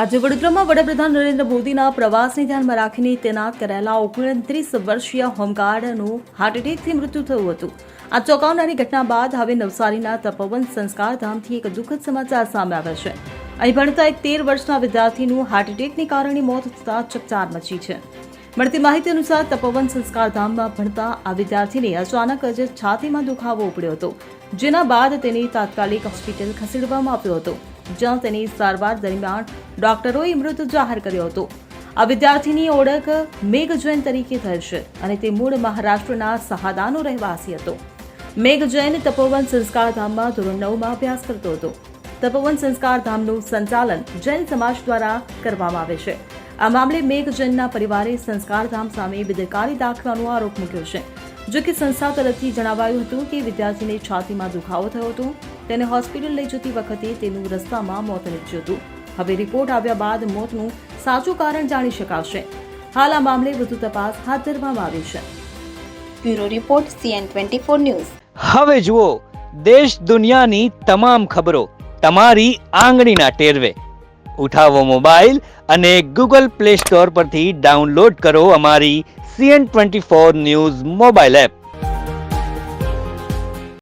આજે વડોદરામાં વડાપ્રધાન નરેન્દ્ર મોદીના પ્રવાસને ધ્યાનમાં રાખીને તૈનાત કરાયેલા ઓગણત્રીસ વર્ષીય હોમગાર્ડનું હાર્ટ એટેકથી મૃત્યુ થયું હતું. આ ચોંકાવનારી ઘટના બાદ હવે નવસારીના તપોવન સંસ્કાર ધામથી એક દુઃખદ સમાચાર સામે આવ્યા છે. અહીં ભણતા એક તેર વર્ષના વિદ્યાર્થીનું હાર્ટ એટેકને કારણે મોત થતાં ચકચાર મચી છે. મળતી માહિતી અનુસાર તપોવન સંસ્કાર ધામમાં ભણતા આ વિદ્યાર્થીને અચાનક જ છાતીમાં દુખાવો ઉપડ્યો હતો, જેના બાદ તેને તાત્કાલિક હોસ્પિટલ ખસેડવામાં આવ્યો હતો. જ્યાં તેની સારવાર દરમિયાન ડોક્ટરોએ મૃત જાહેર કર્યો હતો. આ વિદ્યાર્થીની ઓળખ મેઘ જૈન તરીકે થઈ છે અને તે મૂળ મહારાષ્ટ્રના સહાદાનો રહેવાસી હતો. મેઘ જૈન તપોવન સંસ્કાર ધામમાં ધોરણ નવમાં અભ્યાસ કરતો હતો. તપોવન સંસ્કાર ધામનું સંચાલન જૈન સમાજ દ્વારા કરવામાં આવે છે. આ મામલે મેઘ જૈનના પરિવારે સંસ્કાર ધામ સામે બેદરકારી દાખવાનો આરોપ મૂક્યો છે. જો કે સંસ્થા તરફથી જણાવાયું હતું કે વિદ્યાર્થીને છાતીમાં દુખાવો થયો હતો. તેને હોસ્પિટલ લઈ જતી વખતે તેનું રસ્તામાં મોત નીપજ્યું હતું. હવે રિપોર્ટ આવ્યા બાદ મોતનું સાચું કારણ જાણી શકાશે. હાલ આ મામલે વધુ તપાસ હાથ ધરવામાં આવી છે. Bureau report CN twenty four news. હવે જુઓ દેશ દુનિયાની તમામ ખબરો તમારી આંગળીના ટેરવે. ઉઠાવો મોબાઈલ અને ગૂગલ પ્લે સ્ટોર પરથી ડાઉનલોડ કરો અમારી CN twenty four news mobile app.